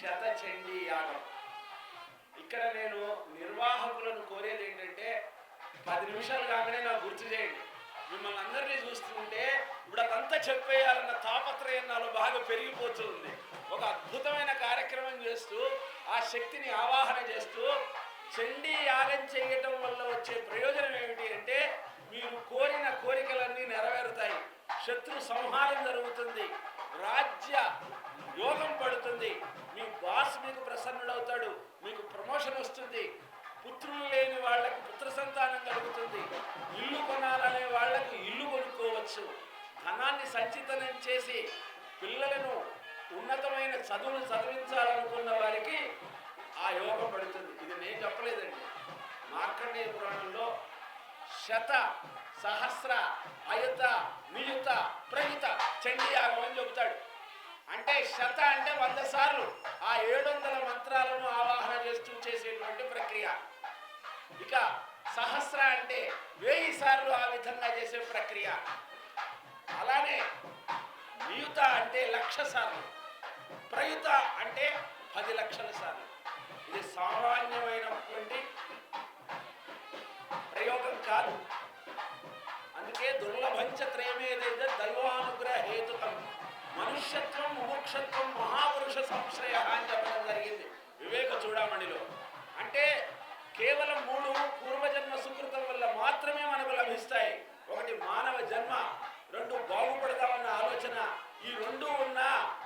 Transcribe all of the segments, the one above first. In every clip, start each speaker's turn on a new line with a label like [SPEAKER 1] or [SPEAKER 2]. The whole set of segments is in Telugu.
[SPEAKER 1] శత చండీ యాగం. ఇక్కడ నేను నిర్వాహకులను కోరేది ఏంటంటే పది నిమిషాలు కాగానే నాకు గుర్తు చేయండి. మిమ్మల్ని అందరినీ చూస్తుంటే ఇప్పుడు అదంతా చెప్పేయాలన్న తాపత్రయం నాలో బాగా పెరిగిపోతుంది. ఒక అద్భుతమైన కార్యక్రమం చేస్తూ ఆ శక్తిని ఆవాహన చేస్తూ చండీ యాగం చేయటం వల్ల వచ్చే ప్రయోజనం ఏమిటి అంటే మీరు కోరిన కోరికలన్నీ నెరవేరుతాయి. శత్రు సంహారం జరుగుతుంది. రాజ్య యోగం పడుతుంది. మీ బాస్ మీకు ప్రసన్నుడవుతాడు. మీకు ప్రమోషన్ వస్తుంది. పుత్రులు లేని వాళ్ళకి పుత్ర సంతానం కలుగుతుంది. ఇల్లు కొనాలనే వాళ్ళకు ఇల్లు కొనుక్కోవచ్చు. ధనాన్ని సంచితనం చేసి పిల్లలను ఉన్నతమైన చదువులు చదివించాలనుకున్న వారికి ఆ యోగం పడుతుంది. ఇది నేను చెప్పలేదండి. మార్కండేయ పురాణంలో శత సహస్ర అయుత నియుత ప్రయుత చండీ యాగం అని చెబుతాడు. అంటే శత అంటే వంద సార్లు ఆ ఏడు వందల మంత్రాలను ఆవాహన చేస్తూ చేసేటువంటి ప్రక్రియ. ఇక సహస్ర అంటే వెయ్యి సార్లు ఆ విధంగా చేసే ప్రక్రియ. అలానే నియుత అంటే లక్ష సార్లు ప్రయుత అంటే పది లక్షల సార్లు. ఇది సామాన్యమైనటువంటి ప్రయోగం కాదు. అందుకే దుర్లభంచ త్రయమేదైతే దైవానుగ్రహ హేతుకం. మనుష్యత్వం ముముక్షత్వం మహాపురుష సంశ్రయ అని చెప్పడం జరిగింది. వివేక చూడమణిలో. అంటే కేవలం మూడు పూర్వజన్మ సుకృతం వల్ల మాత్రమే మనకు లభిస్తాయి. ఒకటి మానవ జన్మ రెండు బాగుపడదామన్న ఆలోచన. ఈ రెండు ఉన్నా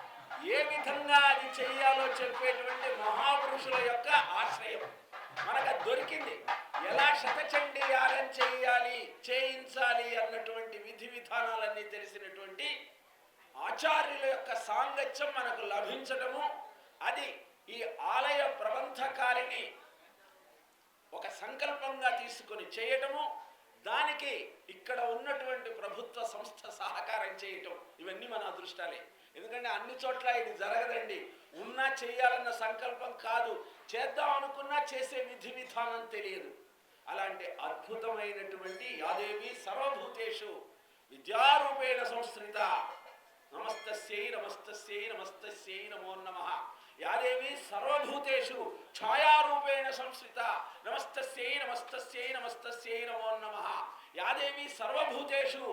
[SPEAKER 1] ఏ విధంగా అది చెయ్యాలో చెప్పేటువంటి మహాపురుషుల యొక్క ఆశ్రయం. మనకు దొరికింది. ఎలా శతచండి చేయాలి చేయించాలి అన్నటువంటి విధి విధానాలన్నీ తెలిసినటువంటి ఆచార్యుల యొక్క సాంగత్యం మనకు లభించటము అది ఈ ఆలయ ప్రబంధకారిని ఒక సంకల్పంగా తీసుకొని చేయటము. దానికి ఇక్కడ ఉన్నటువంటి ప్రభుత్వ సంస్థ సహకారం చేయటం. ఇవన్నీ మన అదృష్టాలే. ఎందుకంటే అన్ని చోట్ల ఇది జరగదండి. ఉన్నా చేయాలన్న సంకల్పం కాదు. చేద్దాం అనుకున్నా చేసే విధి విధానం తెలియదు. అలాంటి అద్భుతమైనటువంటి యాదేవి సర్వభూతేషు విద్యారూపేణ సంస్కృత. నమస్తస్యై నమస్తస్యై నమస్తస్యై నమో నమ. యాదేవి సర్వభూతేషు ఛాయారూపేణ సంస్థిత నమస్తస్యై నమస్తస్యై నమస్తస్యై నమో నమ. యాదేవి సర్వభూతేషు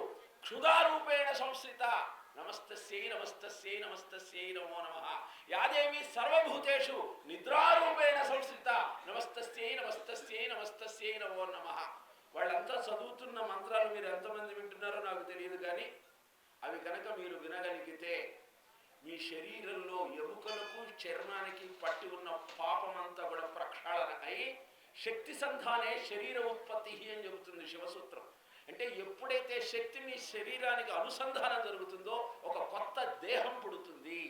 [SPEAKER 1] క్షుదారూపేణ సంస్థిత నమస్తస్యై నమస్తస్యై నమస్తస్యై నమో నమ. యాదేవి సర్వభూతేషు నిద్రారూపేణ సంస్థిత నమస్తస్యై నమస్తస్యై నమస్తస్యై నమో నమ. వాళ్ళంతా చదువుతున్న మంత్రాలు మీరు ఎంతమంది వింటున్నారో నాకు తెలియదు కానీ అవి కనుక మీరు వినగలిగితే మీ శరీరంలో ఎముకలకు చర్మానికి పట్టి ఉన్న పాపమంతా కూడా ప్రక్షాళన అయి శక్తి సంధానే శరీర ఉత్పత్తి అని చెబుతుంది శివసూత్రం. అంటే ఎప్పుడైతే శక్తి మీ శరీరానికి అనుసంధానం జరుగుతుందో ఒక కొత్త దేహం పుడుతుంది.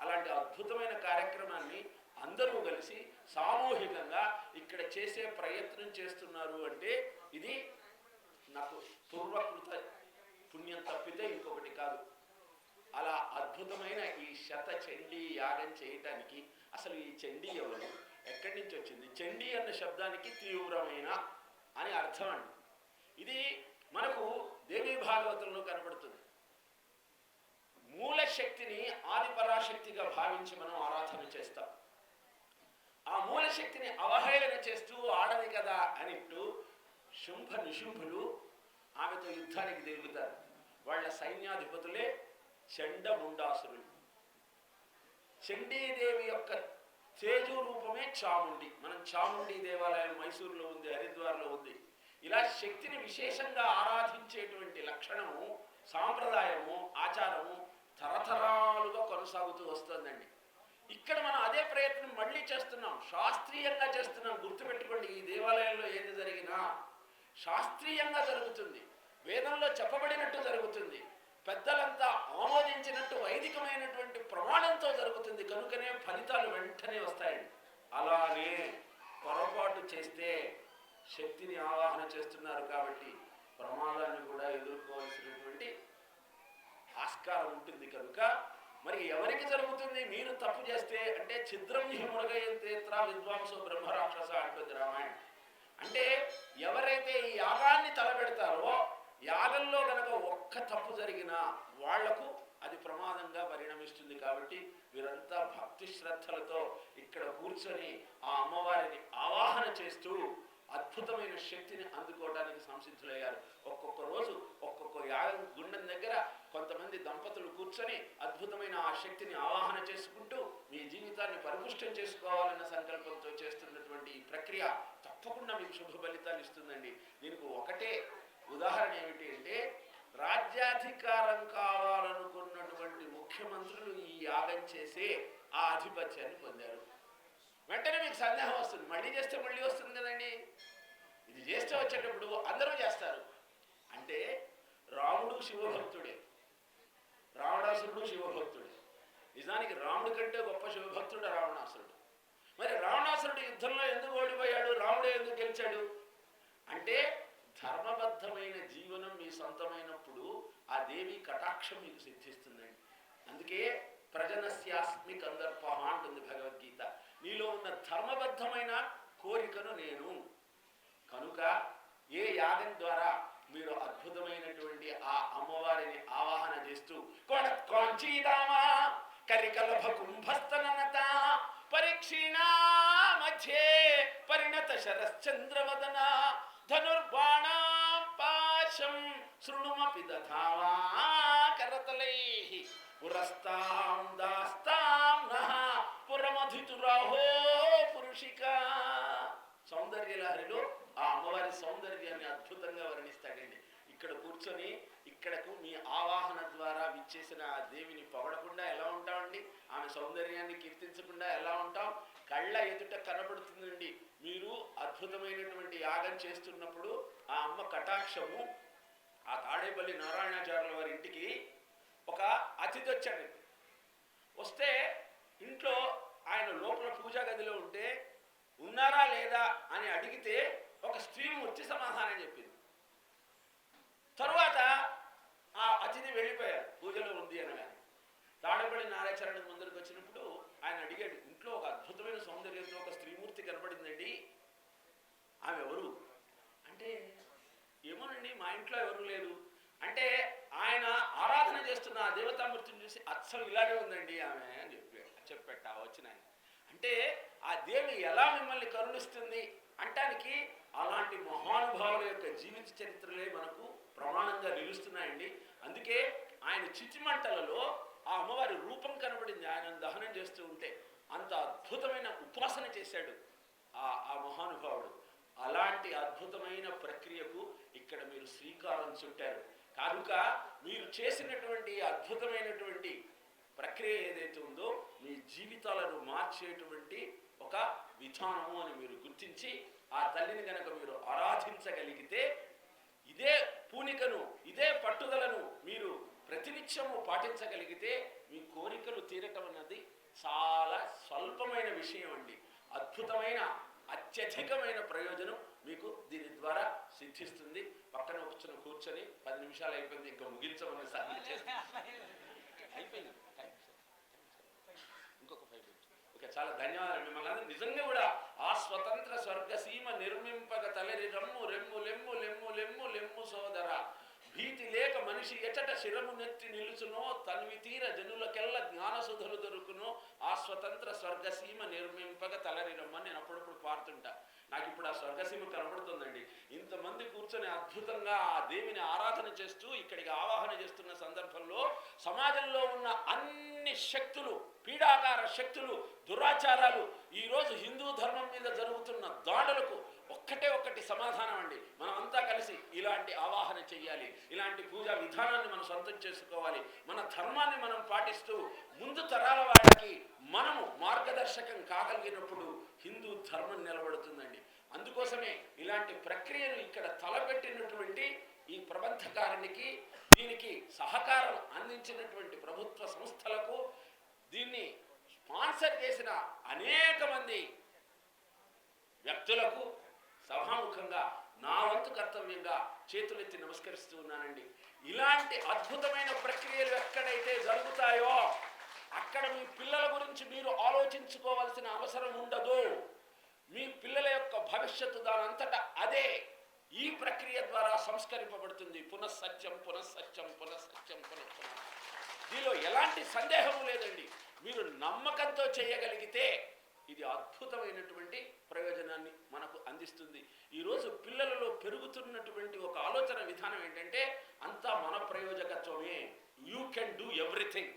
[SPEAKER 1] అలాంటి అద్భుతమైన కార్యక్రమాన్ని అందరూ కలిసి సామూహికంగా ఇక్కడ చేసే ప్రయత్నం చేస్తున్నారు అంటే ఇది నాకు పూర్వకృత పుణ్యం తప్పితే ఇంకొకటి కాదు. అలా అద్భుతమైన ఈ శత చండీ యాగం చేయటానికి అసలు ఈ చండీ ఎవరు? ఎక్కడి నుంచి వచ్చింది? చండీ అన్న శబ్దానికి తీవ్రమైన అని అర్థం అండి. ఇది మనకు దేవీ భాగవతంలో కనబడుతుంది. మూల శక్తిని ఆదిపరాశక్తిగా భావించి మనం ఆరాధన చేస్తాం. ఆ మూల శక్తిని అవహేళన చేస్తూ ఆడది కదా అనిట్టు శుంభ నిశుంభులు ఆమెతో యుద్ధానికి దిగుతారు వాళ్ళ సైన్యాధిపతులే చండముండాసురులు. చండీదేవి యొక్క తేజు రూపమే చాముండి. మనం చాముండి దేవాలయం మైసూరులో ఉంది హరిద్వార్లో ఉంది. ఇలా శక్తిని విశేషంగా ఆరాధించేటువంటి లక్షణము సాంప్రదాయము ఆచారము తరతరాలుగా కొనసాగుతూ వస్తుందండి. ఇక్కడ మనం అదే ప్రయత్నం మళ్ళీ చేస్తున్నాం. శాస్త్రీయంగా చేస్తున్నాం. గుర్తుపెట్టుకోండి ఈ దేవాలయంలో ఏది జరిగినా శాస్త్రీయంగా జరుగుతుంది. వేదంలో చెప్పబడినట్టు జరుగుతుంది. పెద్దలంతా ఆమోదించినట్టు వైదికమైనటువంటి ప్రమాణంతో జరుగుతుంది. కనుకనే ఫలితాలు వెంటనే వస్తాయండి అలానే పొరపాటు చేస్తే శక్తిని ఆవాహన చేస్తున్నారు కాబట్టి ప్రమాదాన్ని కూడా ఎదుర్కోవాల్సినటువంటి ఆస్కారం ఉంటుంది కనుక మరి ఎవరికి జరుగుతుంది? మీరు తప్పు చేస్తే అంటే ఛిద్రం హిముడగయంతేత్ర విద్వాంసో బ్రహ్మరాక్షస అంటుంది రామాయణ. అంటే ఎవరైతే ఈ యాగాన్ని యాగంలో గనక ఒక్క తప్పు జరిగినా వాళ్ళకు అది ప్రమాదంగా పరిణమిస్తుంది కాబట్టి వీరంతా భక్తి శ్రద్ధలతో ఇక్కడ కూర్చొని ఆ అమ్మవారిని ఆవాహన చేస్తూ అద్భుతమైన శక్తిని అందుకోవడానికి సంసిద్ధులయ్యారు. ఒక్కొక్క రోజు ఒక్కొక్క యాగం గుండం దగ్గర కొంతమంది దంపతులు కూర్చొని అద్భుతమైన ఆ శక్తిని ఆవాహన చేసుకుంటూ మీ జీవితాన్ని పరిపుష్టం చేసుకోవాలన్న సంకల్పంతో చేస్తున్నటువంటి ఈ ప్రక్రియ తప్పకుండా మీకు శుభ ఫలితాలు ఇస్తుందండి. దీనికి ఒకటే ఉదాహరణ ఏమిటి అంటే రాజ్యాధికారం కావాలనుకున్నటువంటి ముఖ్యమంత్రులు ఈ యాగం చేసే ఆ ఆధిపత్యాన్ని పొందారు. వెంటనే మీకు సందేహం వస్తుంది. మళ్ళీ చేస్తే మళ్ళీ వస్తుంది కదండి. ఇది చేస్తే వచ్చేటప్పుడు అందరూ చేస్తారు. అంటే రాముడు శివభక్తుడే. రావణాసురుడు శివభక్తుడే. నిజానికి రాముడి కంటే గొప్ప శివభక్తుడు రావణాసురుడు. మరి రావణాసురుడు యుద్ధంలో ఎందుకు ఓడిపోయాడు? రాముడు ఎందుకు గెలిచాడు? అంటే ధర్మబద్ధమైన జీవనం మీ సొంతమైనప్పుడు ఆ దేవి కటాక్షం మీకు సిద్ధిస్తుందండి. అందుకే ప్రజనస్యాస్మి కందర్ప అంటుంది భగవద్గీత. నీలో ఉన్న ధర్మబద్ధమైన కోరికను నేను. కనుక ఏ యాగం ద్వారా మీరు అద్భుతమైనటువంటి ఆ అమ్మవారిని ఆవాహన చేస్తూ కొడ కాంచీదామా కరికలభ కుంభస్తనత పరీక్షీణా మధ్యే పరిణత శరశ్చంద్రవదన ధనుర్బాణాం పాశం శృణుమపి దధావా కరతలైః పురస్తాం దాస్తాం నః పురమధితురాహో పురుషిక సౌందర్యలహరిలో ఆ అమ్మవారి సౌందర్యాన్ని అద్భుతంగా వర్ణిస్తాడండి. ఇక్కడ కూర్చొని ఇక్కడకు మీ ఆవాహన ద్వారా విచ్చేసిన ఆ దేవిని పొగడకుండా ఎలా ఉంటామండి? ఆమె సౌందర్యాన్ని కీర్తించకుండా ఎలా ఉంటాం? కళ్ళ ఎదుట కనబడుతుందండి. మీరు అద్భుతమైన యాగం చేస్తున్నప్పుడు ఆ అమ్మ కటాక్షము ఆ తాడేపల్లి నారాయణాచార్యుల వారి ఇంటికి ఒక అతిథి వచ్చాడు. వస్తే ఇంట్లో ఆయన లోపల పూజా గదిలో ఉంటే ఉన్నారా లేదా? అని అడిగితే ఒక స్త్రీమూర్తి సమాధానం చెప్పింది. తరువాత ఆ అతిథి వెళ్ళిపోయారు పూజలో ఉంది అనగానే. తాడపల్లి నారాయణ ముందరికి వచ్చినప్పుడు ఆయన అడిగాడు ఇంట్లో ఒక అద్భుతమైన సౌందర్యంతో ఒక స్త్రీమూర్తి కనపడిందండి ఆమె ఎవరు అంటే ఏమోనండి మా ఇంట్లో ఎవరు లేరు. అంటే ఆయన ఆరాధన చేస్తున్న ఆ దేవతామూర్తిని చూసి అచ్చం ఇలాగే ఉందండి ఆమె అని చెప్పాడు చెప్పట వచ్చిన ఆయన అంటే ఆ దేవి ఎలా మిమ్మల్ని కరుణిస్తుంది అంటానికి అలాంటి మహానుభావుల యొక్క జీవిత చరిత్రలే మనకు ప్రమాణంగా నిలుస్తున్నాయండి. అందుకే ఆయన చితిమంటలలో ఆ అమ్మవారి రూపం కనబడింది. ఆయన దహనం చేస్తూ ఉంటే అంత అద్భుతమైన ఉపాసన చేశాడు ఆ ఆ మహానుభావుడు. అలాంటి అద్భుతమైన ప్రక్రియకు ఇక్కడ మీరు శ్రీకారం చుట్టారు. కనుక మీరు చేసినటువంటి అద్భుతమైనటువంటి ప్రక్రియ ఏదైతే ఉందో మీ జీవితాలను మార్చేటువంటి ఒక విధానము అని మీరు గుర్తించి ఆ తల్లిని కనుక మీరు ఆరాధించగలిగితే ఇదే పూనికను ఇదే పట్టుదలను మీరు ప్రతినిత్యము పాటించగలిగితే మీ కోరికలు తీరటం అన్నది చాలా స్వల్పమైన విషయం అండి. అద్భుతమైన అత్యధికమైన ప్రయోజనం మీకు దీని ద్వారా సిద్ధిస్తుంది. పక్కన కూర్చొని కూర్చొని పది నిమిషాలు అయిపోయింది ఇంకా ముగించమని సాధన అయిపోయింది. ఇంకొక ఫైవ్ ఓకే చాలా ధన్యవాదాలు. మిమ్మల్ని నిజంగా కూడా ఆ స్వతంత్ర స్వర్గసీమ నిర్మింపక తలరి రమ్ము రెమ్ము లెమ్ము లెమ్ము లెమ్ము లెమ్ము సోదర. భీతి లేక మనిషి ఎచట శిరము నెత్తి నిలుచునో తన్వి తీర జనులకెల్ల జ్ఞానసుధులు దొరుకునో ఆ స్వతంత్ర స్వర్గసీమ నిర్మింపగా తలరిరమ్మని నేను అప్పుడప్పుడు పాడుతుంటా. నాకు ఇప్పుడు ఆ స్వర్గసీమ కనబడుతుందండి. ఇంతమంది కూర్చొని అద్భుతంగా ఆ దేవిని ఆరాధన చేస్తూ ఇక్కడికి ఆవాహన చేస్తున్న సందర్భంలో సమాజంలో ఉన్న అన్ని శక్తులు పీడాకార శక్తులు దురాచారాలు ఈరోజు హిందూ ధర్మం మీద జరుగుతున్న దాడులకు ఒక్కటే ఒక్కటి సమాధానం అండి. మనం అంతా కలిసి ఇలాంటి ఆవాహన చెయ్యాలి. ఇలాంటి పూజా విధానాన్ని మనం సొంతం చేసుకోవాలి. మన ధర్మాన్ని మనం పాటిస్తూ ముందు తరాల వాళ్ళకి మనము మార్గదర్శకం కాగలిగినప్పుడు హిందూ ధర్మం నిలబడుతుందండి. అందుకోసమే ఇలాంటి ప్రక్రియను ఇక్కడ తలపెట్టినటువంటి ఈ ప్రబంధకారునికి దీనికి సహకారం అందించినటువంటి ప్రభుత్వ సంస్థలకు దీన్ని స్పాన్సర్ చేసిన అనేక మంది వ్యక్తులకు సభాముఖంగా నా వంతు కర్తవ్యంగా చేతులెత్తి నమస్కరిస్తూ ఉన్నానండి. ఇలాంటి అద్భుతమైన ప్రక్రియలు ఎక్కడైతే జరుగుతాయో అక్కడ మీ పిల్లల గురించి మీరు ఆలోచించుకోవాల్సిన అవసరం ఉండదు. మీ పిల్లల యొక్క భవిష్యత్తు దానంతటా అదే ఈ ప్రక్రియ ద్వారా సంస్కరింపబడుతుంది. పునఃసత్యం పునఃసత్యం పునఃసత్యం పునః దీనిలో ఎలాంటి సందేహము లేదండి. మీరు నమ్మకంతో చేయగలిగితే ఇది అద్భుతమైనటువంటి ప్రయోజనాన్ని మనకు అందిస్తుంది. ఈరోజు పిల్లలలో పెరుగుతున్నటువంటి ఒక ఆలోచన విధానం ఏంటంటే అంతా మన ప్రయోజకత్వమే. యూ కెన్ డూ ఎవ్రీథింగ్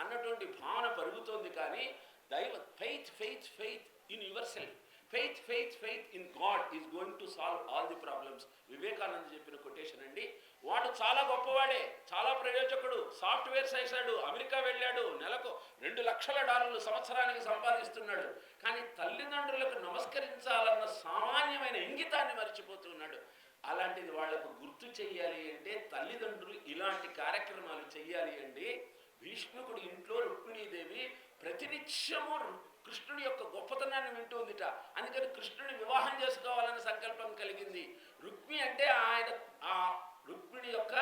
[SPEAKER 1] అన్నటువంటి భావన పెరుగుతోంది కానీ దైవ faith faith faith in yourself faith faith faith in God is solve all the problems Vivekananda చెప్పిన కొటేషన్ అండి. వాడు చాలా గొప్పవాడే చాలా ప్రయోజకుడు సాఫ్ట్వేర్ చేశాడు అమెరికా వెళ్ళాడు నెలకు రెండు లక్షల డాలర్లు సంవత్సరానికి సంపాదిస్తున్నాడు. కానీ తల్లిదండ్రులకు నమస్కరించాలన్న సామాన్యమైన ఇంగితాన్ని మర్చిపోతున్నాడు. అలాంటిది వాళ్ళకు గుర్తు చెయ్యాలి అంటే తల్లిదండ్రులు ఇలాంటి కార్యక్రమాలు చెయ్యాలి అండి భీష్ముకుడు ఇంట్లో రుక్మిణీదేవి ప్రతినిత్యము కృష్ణుడి యొక్క గొప్పతనాన్ని వింటుందిట అందుకని కృష్ణుని వివాహం చేసుకోవాలని సంకల్పం కలిగింది రుక్మి అంటే ఆయన ఆ రుక్మిణి యొక్క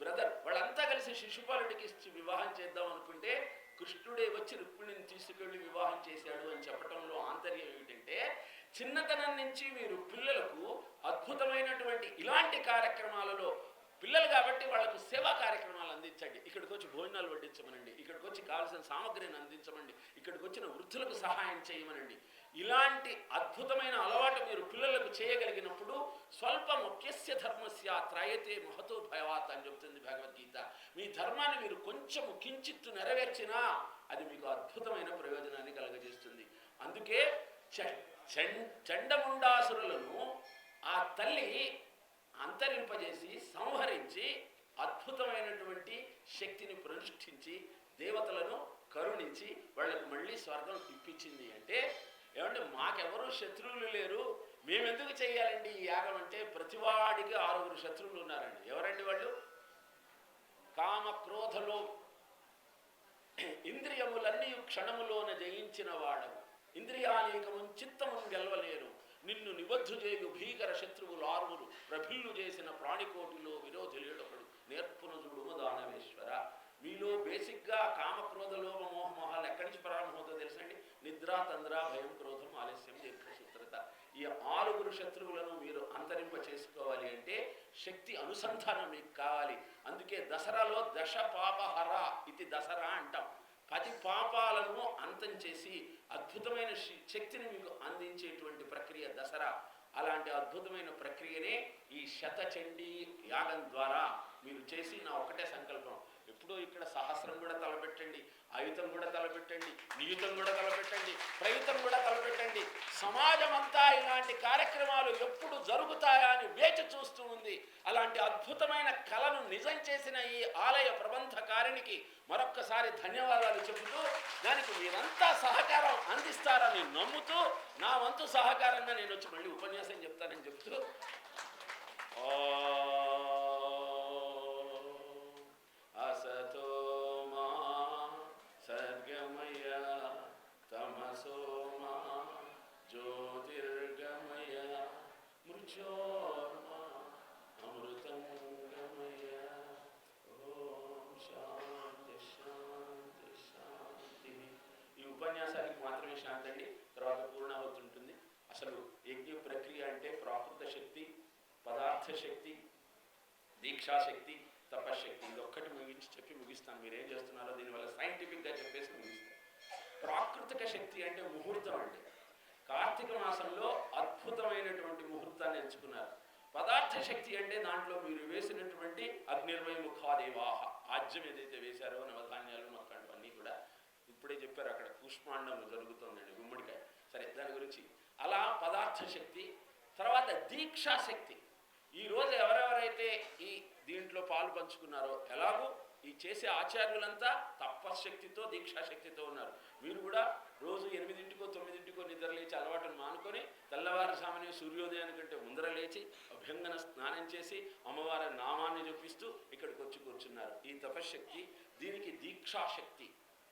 [SPEAKER 1] బ్రదర్ వాళ్ళంతా కలిసి శిశుపాలుడికి ఇచ్చి వివాహం చేద్దాం అనుకుంటే కృష్ణుడే వచ్చి రుక్మిణిని తీసుకెళ్ళి వివాహం చేశాడు అని చెప్పడంలో ఆంతర్యం ఏమిటంటే చిన్నతనం నుంచి మీరు పిల్లలకు అద్భుతమైనటువంటి ఇలాంటి కార్యక్రమాలలో పిల్లలు కాబట్టి వాళ్ళకు సేవా కార్యక్రమాలు అందించండి. ఇక్కడికి వచ్చి భోజనాలు వడ్డించమనండి. ఇక్కడికి వచ్చి కావాల్సిన సామగ్రిని అందించమండి. ఇక్కడికి వచ్చిన వృద్ధులకు సహాయం చేయమనండి. ఇలాంటి అద్భుతమైన అలవాటు మీరు పిల్లలకు చేయగలిగినప్పుడు స్వల్ప ముఖ్యస్య ధర్మస్య త్రయతే మహతో భయవాత అని చెబుతుంది భగవద్గీత. మీ ధర్మాన్ని మీరు కొంచెం కించిత్తు నెరవేర్చినా అది మీకు అద్భుతమైన ప్రయోజనాన్ని కలగజేస్తుంది. అందుకే చండముండాసురులను ఆ తల్లి అంతరింపజేసి సంహరించి అద్భుతమైనటువంటి శక్తిని ప్రతిష్ఠించి దేవతలను కరుణించి వాళ్ళకు మళ్ళీ స్వర్గం ఇప్పించింది అంటే ఏమంటే మాకెవరు శత్రువులు లేరు. మేమెందుకు చేయాలండి ఈ యాగం అంటే ప్రతివాడికి ఆరుగురు శత్రువులు ఉన్నారండి. ఎవరండి వాళ్ళు? కామ క్రోధలో. ఇంద్రియములన్నీ క్షణములోన జయించిన వాడవు ఇంద్రియానేకము చిత్తము గెలవలేరు. నిన్ను నిబద్ధు చేయు భీకర శత్రువులు ఆరుగురు. ప్రభిల్లు చేసిన ప్రాణికోటిలో విరోధులేడొకడు నేర్పునజుడుము దానవేశ్వర. మీలో బేసిక్గా కామక్రోధ లోభ మోహ మోహాలు ఎక్కడి నుంచి ప్రారంభమవుతుందో తెలుసండి? నిద్ర తంద్ర భయం క్రోధం ఆలస్యం దీర్ఘసూత్రత. ఈ ఆరుగురు శత్రువులను మీరు అంతరింప చేసుకోవాలి అంటే శక్తి అనుసంధానం మీకు కావాలి. అందుకే దసరాలో దశ పాపహర ఇది దసరా అంటాం. పది పాపాలను అంతం చేసి అద్భుతమైన శక్తిని మీకు అందించేటువంటి ప్రక్రియ దసరా. అలాంటి అద్భుతమైన ప్రక్రియనే ఈ శతచండీ యాగం ద్వారా మీరు చేసి నా ఒకటే సంకల్పం. ఎప్పుడూ ఇక్కడ సహస్రం కూడా తలపెట్టండి ఆయుధం కూడా తలపెట్టండి నియుతం కూడా తలపెట్టండి ప్రయుతం కూడా తలపెట్టండి. సమాజం అంతా ఇలాంటి కార్యక్రమాలు ఎప్పుడు జరుగుతాయా అని వేచి చూస్తూ ఉంది. అలాంటి అద్భుతమైన కళను నిజం చేసిన ఈ ఆలయ ప్రబంధకారిణికి మరొక్కసారి ధన్యవాదాలు చెబుతూ దానికి మీరంతా సహకారం అందిస్తారని నమ్ముతూ నా వంతు సహకారంగా నేను వచ్చి మళ్ళీ ఉపన్యాసం చెప్తానని చెప్తూ ఇచ్చాశక్తి తపశక్తి ఇది ఒక్కటి ముగించి చెప్పి ముగిస్తాను. మీరు ఏం చేస్తున్నారో దీనివల్ల సైంటిఫిక్గా చెప్పేసి ముగిస్తాను. ప్రాకృతిక శక్తి అంటే ముహూర్తం అంటే కార్తీక మాసంలో అద్భుతమైనటువంటి ముహూర్తాన్ని ఎంచుకున్నారు. పదార్థ శక్తి అంటే దాంట్లో మీరు వేసినటువంటి అగ్నిర్వయ ముఖాదేవాహ. ఆజ్యం ఏదైతే వేశారో నవధాన్యాలు మొత్తం అన్నీ కూడా ఇప్పుడే చెప్పారు. అక్కడ కూష్మాండం జరుగుతుందండి గుమ్మడికాయ. సరే దాని గురించి. అలా పదార్థ శక్తి తర్వాత దీక్షా శక్తి. ఈ రోజు ఎవరెవరైతే ఈ దీంట్లో పాలు పంచుకున్నారో ఎలాగూ ఈ చేసే ఆచార్యులంతా తపశక్తితో దీక్షాశక్తితో ఉన్నారు. మీరు కూడా రోజు ఎనిమిదింటికో తొమ్మిదింటికో నిద్ర లేచి అలవాటును మానుకొని తెల్లవారుజామునే సూర్యోదయానికంటే ముందర లేచి అభ్యంగన స్నానం చేసి అమ్మవారి నామాన్ని చూపిస్తూ ఇక్కడికి వచ్చి కూర్చున్నారు. ఈ తపశక్తి దీనికి దీక్షాశక్తి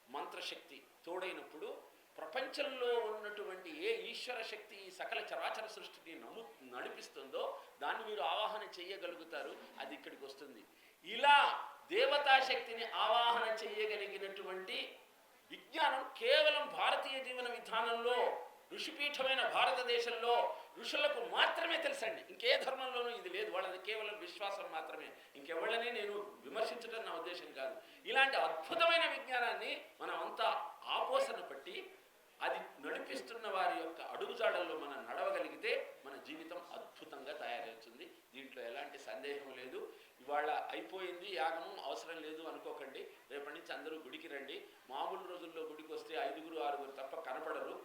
[SPEAKER 1] మంత్రశక్తి తోడైనప్పుడు ప్రపంచంలో ఉన్నటువంటి ఏ ఈశ్వర శక్తి ఈ సకల చరాచర సృష్టిని నమ్ము నడిపిస్తుందో దాన్ని మీరు ఆవాహన చేయగలుగుతారు అది ఇక్కడికి వస్తుంది. ఇలా దేవతా శక్తిని ఆవాహన చేయగలిగినటువంటి విజ్ఞానం కేవలం భారతీయ జీవన విధానంలో ఋషిపీఠమైన భారతదేశంలో ఋషులకు మాత్రమే తెలుసండి. ఇంకే ధర్మంలోనూ ఇది లేదు. వాళ్ళది కేవలం విశ్వాసం మాత్రమే. ఇంకెవళ్ళని నేను విమర్శించడం నా ఉద్దేశం కాదు. ఇలాంటి అద్భుతమైన విజ్ఞానాన్ని మనం అంతా ఆపోసన పట్టి అది నడిపిస్తున్న వారి యొక్క అడుగుజాడల్లో మనం నడవగలిగితే మన జీవితం అద్భుతంగా తయారవుతుంది. దీంట్లో ఎలాంటి సందేహం లేదు. ఇవాళ అయిపోయింది యాగము అవసరం లేదు అనుకోకండి. రేపటి నుంచి అందరూ గుడికి రండి. మామూలు రోజుల్లో గుడికి వస్తే ఐదుగురు ఆరుగురు తప్ప కనపడరు.